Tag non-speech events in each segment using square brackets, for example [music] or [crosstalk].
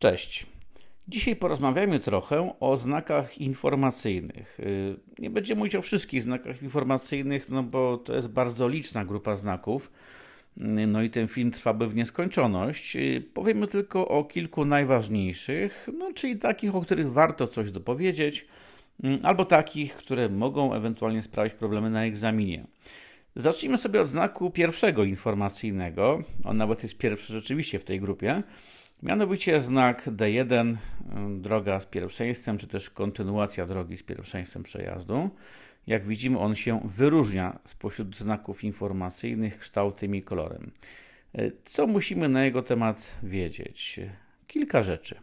Cześć. Dzisiaj porozmawiamy trochę o znakach informacyjnych. Y, Nie będziemy mówić o wszystkich znakach informacyjnych, no bo to jest bardzo liczna grupa znaków. Y, No i ten film trwałby w nieskończoność. Y, Powiemy tylko o kilku najważniejszych, no czyli takich, o których warto coś dopowiedzieć, y, albo takich, które mogą ewentualnie sprawić problemy na egzaminie. Zacznijmy sobie od znaku pierwszego informacyjnego. On nawet jest pierwszy rzeczywiście w tej grupie. Mianowicie znak D1, y, droga z pierwszeństwem, czy też kontynuacja drogi z pierwszeństwem przejazdu. Jak widzimy, on się wyróżnia spośród znaków informacyjnych kształtem i kolorem. Y, Co musimy na jego temat wiedzieć? Kilka rzeczy.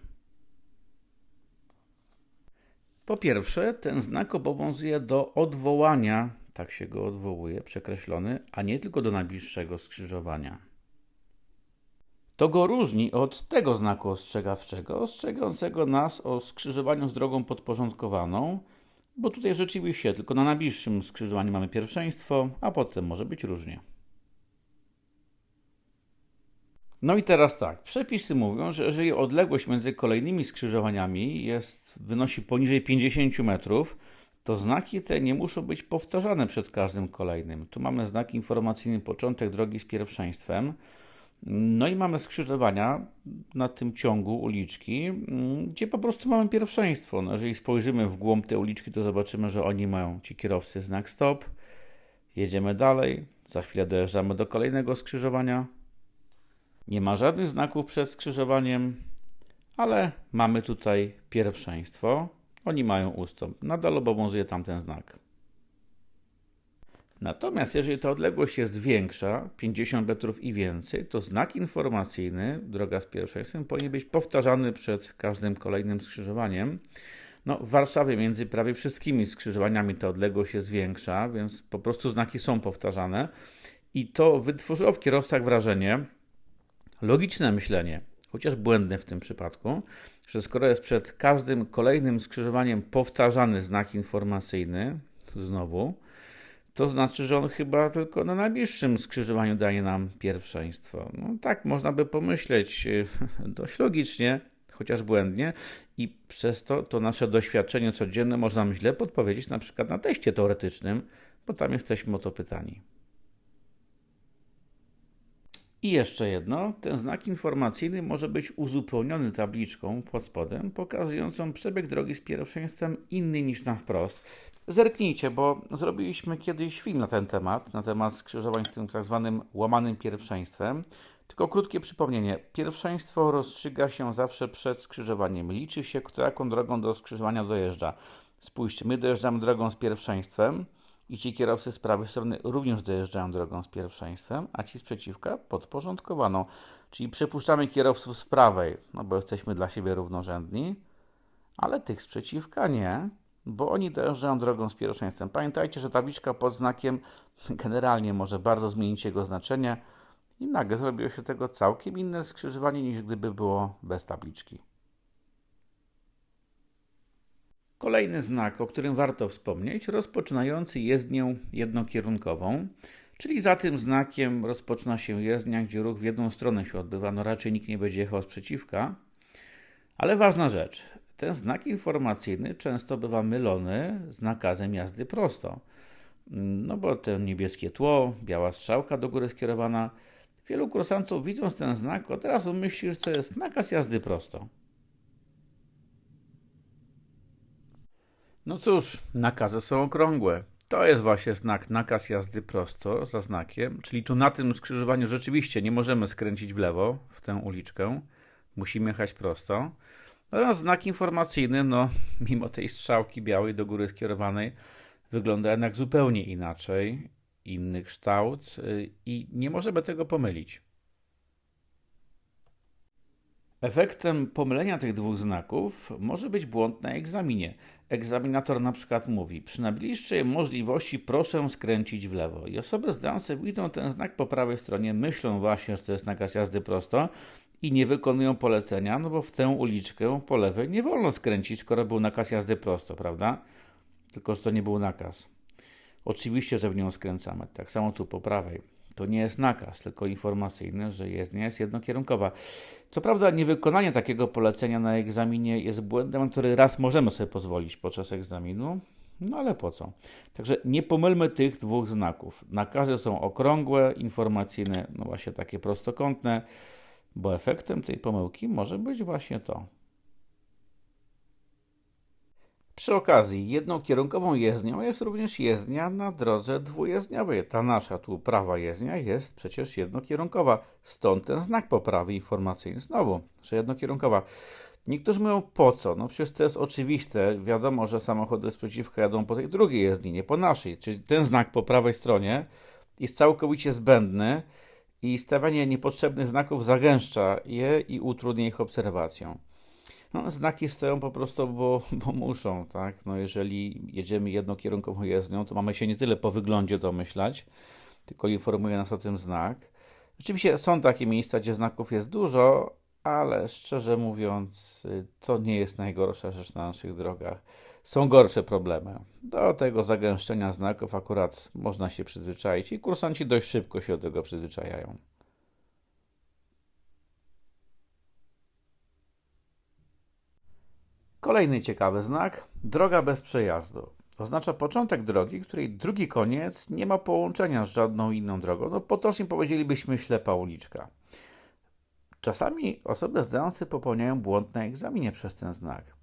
Po pierwsze, ten znak obowiązuje do odwołania, tak się go odwołuje, przekreślony, a nie tylko do najbliższego skrzyżowania. To go różni od tego znaku ostrzegawczego, ostrzegającego nas o skrzyżowaniu z drogą podporządkowaną, bo tutaj rzeczywiście tylko na najbliższym skrzyżowaniu mamy pierwszeństwo, a potem może być różnie. No i teraz tak, przepisy mówią, że jeżeli odległość między kolejnymi skrzyżowaniami jest, wynosi poniżej 50 metrów, to znaki te nie muszą być powtarzane przed każdym kolejnym. Tu mamy znak informacyjny początek drogi z pierwszeństwem. No i mamy skrzyżowania na tym ciągu uliczki, mm, gdzie po prostu mamy pierwszeństwo. No, jeżeli spojrzymy w głąb tej uliczki, to zobaczymy, że oni mają, ci kierowcy, znak stop. Jedziemy dalej, za chwilę dojeżdżamy do kolejnego skrzyżowania. Nie ma żadnych znaków przed skrzyżowaniem, ale mamy tutaj pierwszeństwo. Oni mają ustąp. Nadal obowiązuje tamten znak. Natomiast jeżeli ta odległość jest większa, 50 metrów i więcej, to znak informacyjny, droga z pierwszeństwem, powinien być powtarzany przed każdym kolejnym skrzyżowaniem. No, w Warszawie między prawie wszystkimi skrzyżowaniami ta odległość jest większa, więc po prostu znaki są powtarzane. I to wytworzyło w kierowcach wrażenie, logiczne myślenie, chociaż błędne w tym przypadku, że skoro jest przed każdym kolejnym skrzyżowaniem powtarzany znak informacyjny, znowu, to znaczy, że on chyba tylko na najbliższym skrzyżowaniu daje nam pierwszeństwo. No tak można by pomyśleć [laughs] dość logicznie, chociaż błędnie i przez to to nasze doświadczenie codzienne można źle podpowiedzieć na przykład na teście teoretycznym, bo tam jesteśmy o to pytani. I jeszcze jedno, ten znak informacyjny może być uzupełniony tabliczką pod spodem, pokazującą przebieg drogi z pierwszeństwem inny niż na wprost. Zerknijcie, bo zrobiliśmy kiedyś film na ten temat, na temat skrzyżowań z tym tak zwanym łamanym pierwszeństwem. Tylko krótkie przypomnienie. Pierwszeństwo rozstrzyga się zawsze przed skrzyżowaniem. Liczy się, kto jaką drogą do skrzyżowania dojeżdża. Spójrzcie, my dojeżdżamy drogą z pierwszeństwem i ci kierowcy z prawej strony również dojeżdżają drogą z pierwszeństwem, a ci z przeciwka podporządkowaną. Czyli przepuszczamy kierowców z prawej, no bo jesteśmy dla siebie równorzędni, ale tych z przeciwka nie, bo oni dojeżdżają drogą z pierwszeństwem. Pamiętajcie, że tabliczka pod znakiem [laughs] generalnie może bardzo zmienić jego znaczenie i nagle zrobiło się tego całkiem inne skrzyżowanie niż gdyby było bez tabliczki. Kolejny znak, o którym warto wspomnieć, rozpoczynający jezdnię jednokierunkową, czyli za tym znakiem rozpoczyna się jezdnia, gdzie ruch w jedną stronę się odbywa, no raczej nikt nie będzie jechał z przeciwka. Ale ważna rzecz, ten znak informacyjny często bywa mylony z nakazem jazdy prosto. No bo to niebieskie tło, biała strzałka do góry skierowana. Wielu kursantów widząc ten znak od razu myśli, że to jest nakaz jazdy prosto. No cóż, nakazy są okrągłe. To jest właśnie znak nakaz jazdy prosto za znakiem, czyli tu na tym skrzyżowaniu rzeczywiście nie możemy skręcić w lewo w tę uliczkę. Musimy jechać prosto. Natomiast znak informacyjny, no mimo tej strzałki białej do góry skierowanej, wygląda jednak zupełnie inaczej, inny kształt y, i nie możemy tego pomylić. Efektem pomylenia tych dwóch znaków może być błąd na egzaminie. Egzaminator na przykład mówi: Przy najbliższej możliwości proszę skręcić w lewo. I osoby zdające widzą ten znak po prawej stronie, myślą właśnie, że to jest nakaz jazdy prosto i nie wykonują polecenia, no bo w tę uliczkę po lewej nie wolno skręcić, skoro był nakaz jazdy prosto, prawda? Tylko, że to nie był nakaz. Oczywiście, że w nią skręcamy. Tak samo tu po prawej. To nie jest nakaz, tylko informacyjny, że jezdnia jest jednokierunkowa. Co prawda, niewykonanie takiego polecenia na egzaminie jest błędem, który raz możemy sobie pozwolić podczas egzaminu, no ale po co? Także nie pomylmy tych dwóch znaków. Nakazy są okrągłe, informacyjne, no właśnie takie prostokątne, bo efektem tej pomyłki może być właśnie to. Przy okazji, jednokierunkową jezdnią jest również jezdnia na drodze dwujezdniowej. Ta nasza tu prawa jezdnia jest przecież jednokierunkowa, stąd ten znak poprawy informacyjny znowu, że jednokierunkowa. Niektórzy mówią po co? No przecież to jest oczywiste. Wiadomo, że samochody sprzeciwka jadą po tej drugiej jezdni, nie po naszej. Czyli ten znak po prawej stronie jest całkowicie zbędny i stawianie niepotrzebnych znaków zagęszcza je i utrudnia ich obserwację. No, znaki stoją po prostu, bo, bo muszą, tak? No, jeżeli jedziemy jednokierunkową jezdnią, to mamy się nie tyle po wyglądzie domyślać, tylko informuje nas o tym znak. Rzeczywiście są takie miejsca, gdzie znaków jest dużo, ale szczerze mówiąc, to nie jest najgorsza rzecz na naszych drogach. Są gorsze problemy. Do tego zagęszczenia znaków akurat można się przyzwyczaić i kursanci dość szybko się do tego przyzwyczajają. Kolejny ciekawy znak droga bez przejazdu. Oznacza początek drogi, której drugi koniec nie ma połączenia z żadną inną drogą. No potocznie powiedzielibyśmy ślepa uliczka. Czasami osoby zdające popełniają błąd na egzaminie przez ten znak.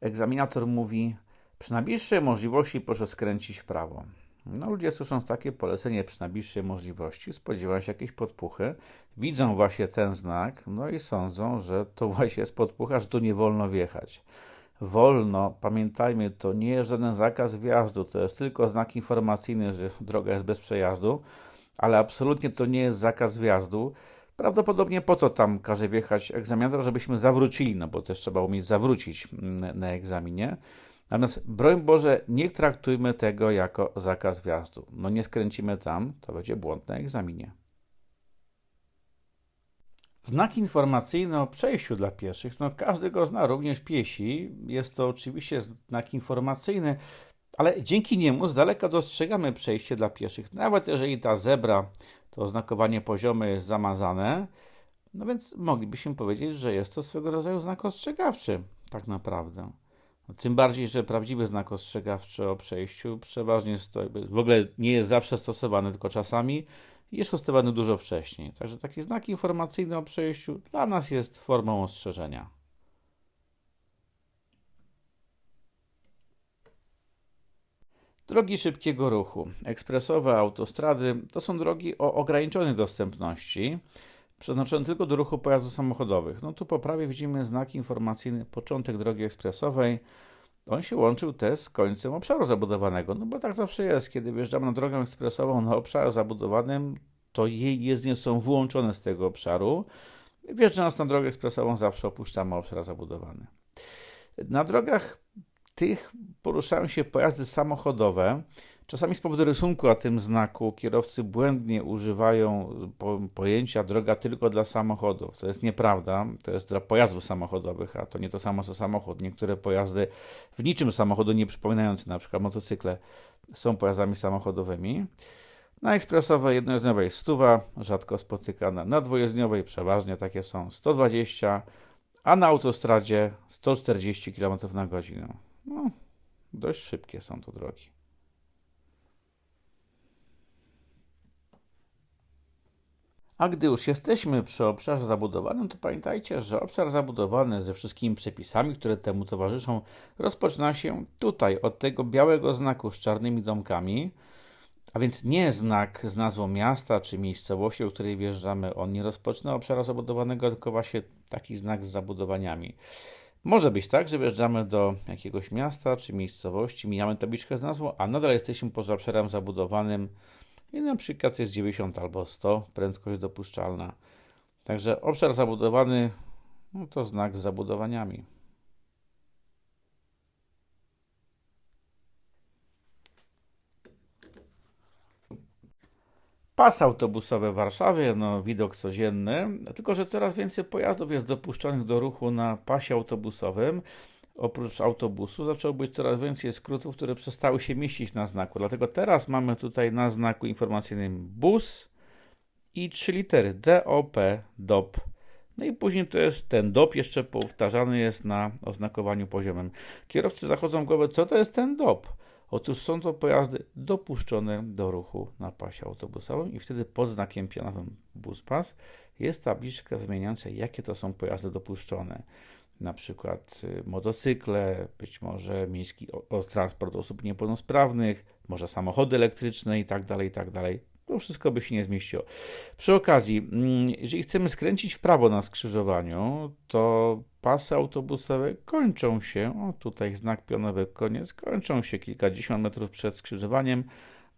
Egzaminator mówi, przy najbliższej możliwości proszę skręcić w prawo. No, ludzie słysząc takie polecenie przy najbliższej możliwości, spodziewają się jakiejś podpuchy, widzą właśnie ten znak, no i sądzą, że to [laughs] właśnie jest podpucha, że tu nie wolno wjechać. Wolno, pamiętajmy, to nie jest żaden zakaz wjazdu, to jest tylko znak informacyjny, że [laughs] droga jest bez przejazdu, ale absolutnie to nie jest zakaz wjazdu. Prawdopodobnie po to tam każe wjechać egzaminator, żebyśmy zawrócili, no bo też trzeba umieć zawrócić mm, na egzaminie. Natomiast broń Boże, nie traktujmy tego jako zakaz wjazdu. No nie skręcimy tam, to będzie błąd na egzaminie. Znak informacyjny o przejściu dla pieszych, no każdy go zna, również piesi. Jest to oczywiście znak informacyjny, ale dzięki niemu z daleka dostrzegamy przejście dla pieszych. Nawet jeżeli ta zebra, to oznakowanie poziome jest zamazane, no więc moglibyśmy powiedzieć, że jest to swego rodzaju znak ostrzegawczy, tak naprawdę. No, tym bardziej, że prawdziwy znak ostrzegawczy o przejściu przeważnie stoi, w ogóle nie jest zawsze stosowany, tylko czasami jest stosowany dużo wcześniej. Także taki znak informacyjny o przejściu dla nas jest formą ostrzeżenia. Drogi szybkiego ruchu, ekspresowe autostrady to są drogi o ograniczonej dostępności, przeznaczone tylko do ruchu pojazdów samochodowych. No tu po prawie widzimy znak informacyjny początek drogi ekspresowej. On się łączył też z końcem obszaru zabudowanego, no bo tak zawsze jest, kiedy wjeżdżamy na drogę ekspresową na obszar zabudowanym, to jej jezdnie są wyłączone z tego obszaru. Wjeżdżając na drogę ekspresową zawsze opuszczamy obszar zabudowany. Na drogach tych poruszają się pojazdy samochodowe. Czasami z powodu rysunku na tym znaku kierowcy błędnie używają po, pojęcia droga tylko dla samochodów. To jest nieprawda, to jest dla pojazdów samochodowych, a to nie to samo co samochód. Niektóre pojazdy w niczym samochodu nie przypominające, na przykład motocykle, są pojazdami samochodowymi. Na ekspresowej jednojezdniowej stuwa, rzadko spotykana. Na dwujezdniowej przeważnie takie są 120, a na autostradzie 140 km na godzinę. No, dość szybkie są to drogi. A gdy już jesteśmy przy obszarze zabudowanym, to pamiętajcie, że obszar zabudowany ze wszystkimi przepisami, które temu towarzyszą, rozpoczyna się tutaj, od tego białego znaku z czarnymi domkami. A więc nie znak z nazwą miasta czy miejscowości, do której wjeżdżamy, on nie rozpoczyna obszaru zabudowanego, tylko właśnie taki znak z zabudowaniami. Może być tak, że wjeżdżamy do jakiegoś miasta czy miejscowości, mijamy tabliczkę z nazwą, a nadal jesteśmy poza obszarem zabudowanym i na przykład jest 90 albo 100 prędkość dopuszczalna. Także obszar zabudowany no to znak z zabudowaniami. Pas autobusowy w Warszawie, no widok codzienny, tylko że coraz więcej pojazdów jest dopuszczonych do ruchu na pasie autobusowym. Oprócz autobusu zaczęło być coraz więcej skrótów, które przestały się mieścić na znaku. Dlatego teraz mamy tutaj na znaku informacyjnym bus, i trzy litery DOP, DOP. No i później to jest ten DOP jeszcze powtarzany jest na oznakowaniu poziomem. Kierowcy zachodzą w głowę, co to jest ten DOP? Otóż są to pojazdy dopuszczone do ruchu na pasie autobusowym i wtedy pod znakiem pionowym BusPass jest tabliczka wymieniająca, jakie to są pojazdy dopuszczone. Na przykład y, motocykle, być może miejski o, o transport osób niepełnosprawnych, może samochody elektryczne i tak dalej, i tak dalej. To wszystko by się nie zmieściło. Przy okazji, mm, jeżeli chcemy skręcić w prawo na skrzyżowaniu, to pasy autobusowe kończą się, o tutaj znak pionowy koniec, kończą się kilkadziesiąt metrów przed skrzyżowaniem,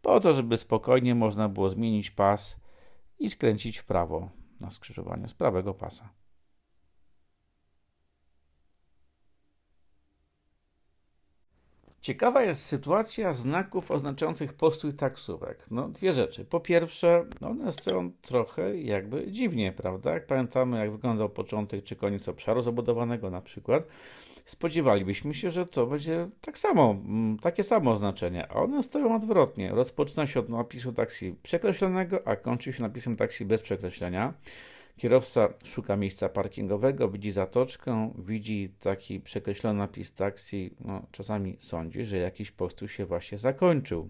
po to, żeby spokojnie można było zmienić pas i skręcić w prawo na skrzyżowaniu z prawego pasa. Ciekawa jest sytuacja znaków oznaczających postój taksówek. No, dwie rzeczy. Po pierwsze, one stoją trochę jakby dziwnie, prawda? Jak pamiętamy, jak wyglądał początek czy koniec obszaru zabudowanego na przykład, spodziewalibyśmy się, że to będzie tak samo, mm, takie samo oznaczenie, a one stoją odwrotnie. Rozpoczyna się od napisu taksi przekreślonego, a kończy się napisem taksi bez przekreślenia. Kierowca szuka miejsca parkingowego, widzi zatoczkę, widzi taki przekreślony napis taksi, no, czasami sądzi, że jakiś postój się właśnie zakończył,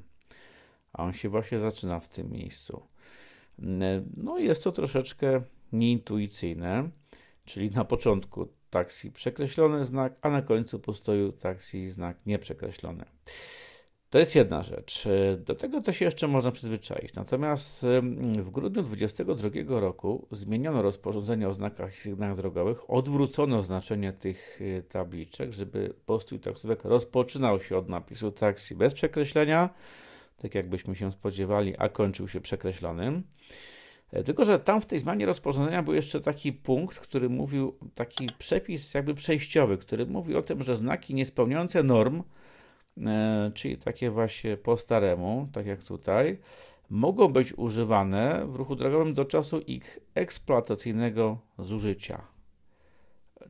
a on się właśnie zaczyna w tym miejscu. No jest to troszeczkę nieintuicyjne, czyli na początku taksi przekreślony znak, a na końcu postoju taksi znak nieprzekreślony. To jest jedna rzecz. Do tego to się jeszcze można przyzwyczaić. Natomiast w grudniu 2022 roku zmieniono rozporządzenie o znakach i sygnałach drogowych, odwrócono znaczenie tych y, tabliczek, żeby postój taksówek rozpoczynał się od napisu taksi bez przekreślenia, tak jakbyśmy się spodziewali, a kończył się przekreślonym. E, tylko, że tam w tej zmianie rozporządzenia był jeszcze taki punkt, który mówił, taki przepis jakby przejściowy, który mówi o tym, że znaki niespełniające norm E, czyli takie właśnie po staremu, tak jak tutaj, mogą być używane w ruchu drogowym do czasu ich eksploatacyjnego zużycia.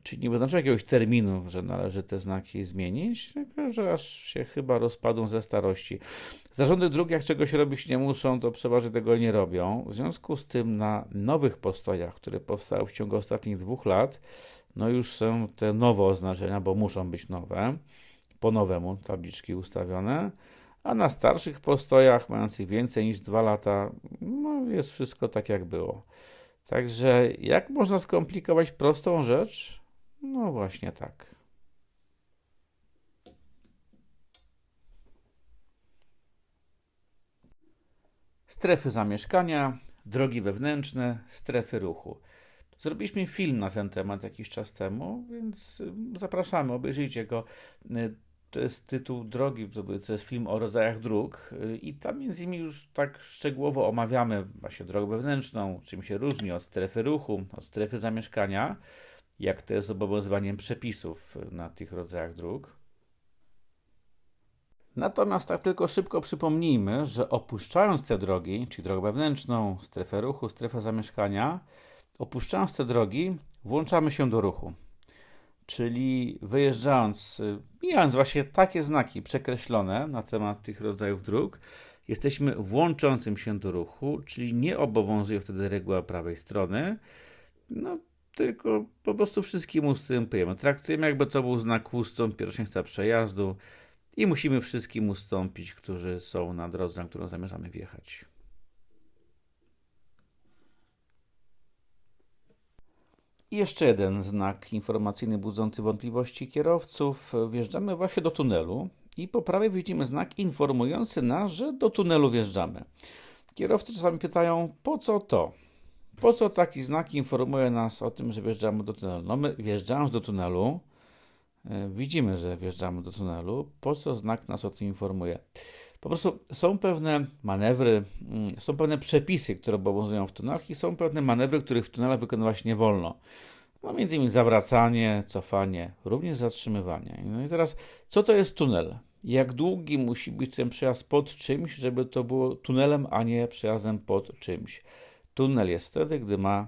Czyli nie oznacza jakiegoś terminu, że należy te znaki zmienić, tylko że aż się chyba rozpadą ze starości. Zarządy dróg, jak czegoś robić nie muszą, to przeważnie tego nie robią. W związku z tym na nowych postojach, które powstały w ciągu ostatnich dwóch lat, no już są te nowe oznaczenia, bo muszą być nowe po nowemu tabliczki ustawione, a na starszych postojach, mających więcej niż 2 lata, no jest wszystko tak jak było. Także jak można skomplikować prostą rzecz? No właśnie tak. Strefy zamieszkania, drogi wewnętrzne, strefy ruchu. Zrobiliśmy film na ten temat jakiś czas temu, więc zapraszamy, obejrzyjcie go to jest tytuł drogi, to jest film o rodzajach dróg y, i tam między innymi już tak szczegółowo omawiamy właśnie drogę wewnętrzną, czym się różni od strefy ruchu, od strefy zamieszkania, jak to jest obowiązywaniem przepisów na tych rodzajach dróg. Natomiast tak tylko szybko przypomnijmy, że opuszczając te drogi, czyli drogę wewnętrzną, strefę ruchu, strefę zamieszkania, opuszczając te drogi, włączamy się do ruchu. Czyli wyjeżdżając, y, mijając właśnie takie znaki przekreślone na temat tych rodzajów dróg, jesteśmy włączącym się do ruchu, czyli nie obowiązuje wtedy reguła prawej strony, no tylko po prostu wszystkim ustępujemy. Traktujemy jakby to był znak ustąp pierwszeństwa przejazdu i musimy wszystkim ustąpić, którzy są na drodze, na którą zamierzamy wjechać. I jeszcze jeden znak informacyjny budzący wątpliwości kierowców. Wjeżdżamy właśnie do tunelu i po prawej widzimy znak informujący nas, że do tunelu wjeżdżamy. Kierowcy czasami pytają, po co to? Po co taki znak informuje nas o tym, że wjeżdżamy do tunelu? No my wjeżdżając do tunelu, e, widzimy, że wjeżdżamy do tunelu. Po co znak nas o tym informuje? Po prostu są pewne manewry, mm, są pewne przepisy, które obowiązują w tunelach i są pewne manewry, których w tunelach wykonywać nie wolno. No między innymi zawracanie, cofanie, również zatrzymywanie. No i teraz, co to jest tunel? Jak długi musi być ten przejazd pod czymś, żeby to było tunelem, a nie przejazdem pod czymś? Tunel jest wtedy, gdy ma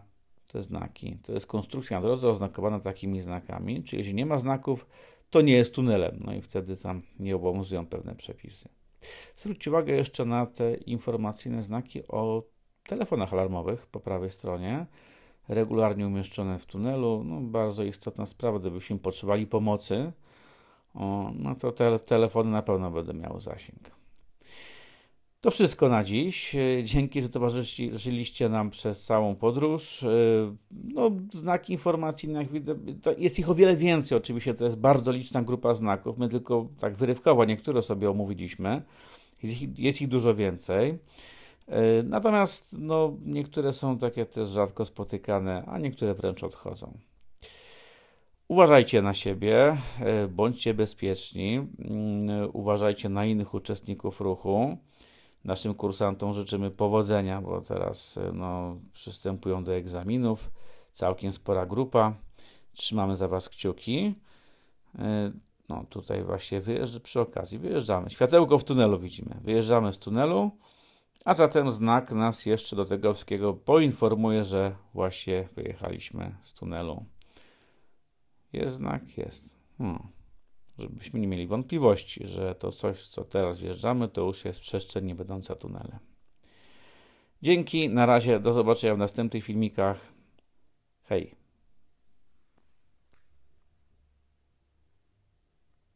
te znaki. To jest konstrukcja na drodze oznakowana takimi znakami, czyli jeśli nie ma znaków, to nie jest tunelem. No i wtedy tam nie obowiązują pewne przepisy. Zwróćcie uwagę jeszcze na te informacyjne znaki o telefonach alarmowych po prawej stronie, regularnie umieszczone w tunelu. No, bardzo istotna sprawa, gdybyśmy potrzebowali pomocy, o, no to te telefony na pewno będą miały zasięg. To wszystko na dziś. Dzięki, że towarzyszyliście nam przez całą podróż. No, znaki informacyjne, jak widać, jest ich o wiele więcej. Oczywiście to jest bardzo liczna grupa znaków. My tylko tak wyrywkowo niektóre sobie omówiliśmy. Jest ich, jest ich dużo więcej. Natomiast no, niektóre są takie też rzadko spotykane, a niektóre wręcz odchodzą. Uważajcie na siebie, bądźcie bezpieczni, mm, uważajcie na innych uczestników ruchu. Naszym kursantom życzymy powodzenia, bo teraz no, przystępują do egzaminów. Całkiem spora grupa. Trzymamy za Was kciuki. No, tutaj właśnie wyjeżdżamy przy okazji, wyjeżdżamy. Światełko w tunelu widzimy. Wyjeżdżamy z tunelu, a zatem znak nas jeszcze do tego wszystkiego poinformuje, że właśnie wyjechaliśmy z tunelu. Jest znak? Jest. Hmm. Żebyśmy nie mieli wątpliwości, że to coś, co teraz wjeżdżamy, to już jest przestrzeń nie będąca tunelem. Dzięki, na razie, do zobaczenia w następnych filmikach. Hej!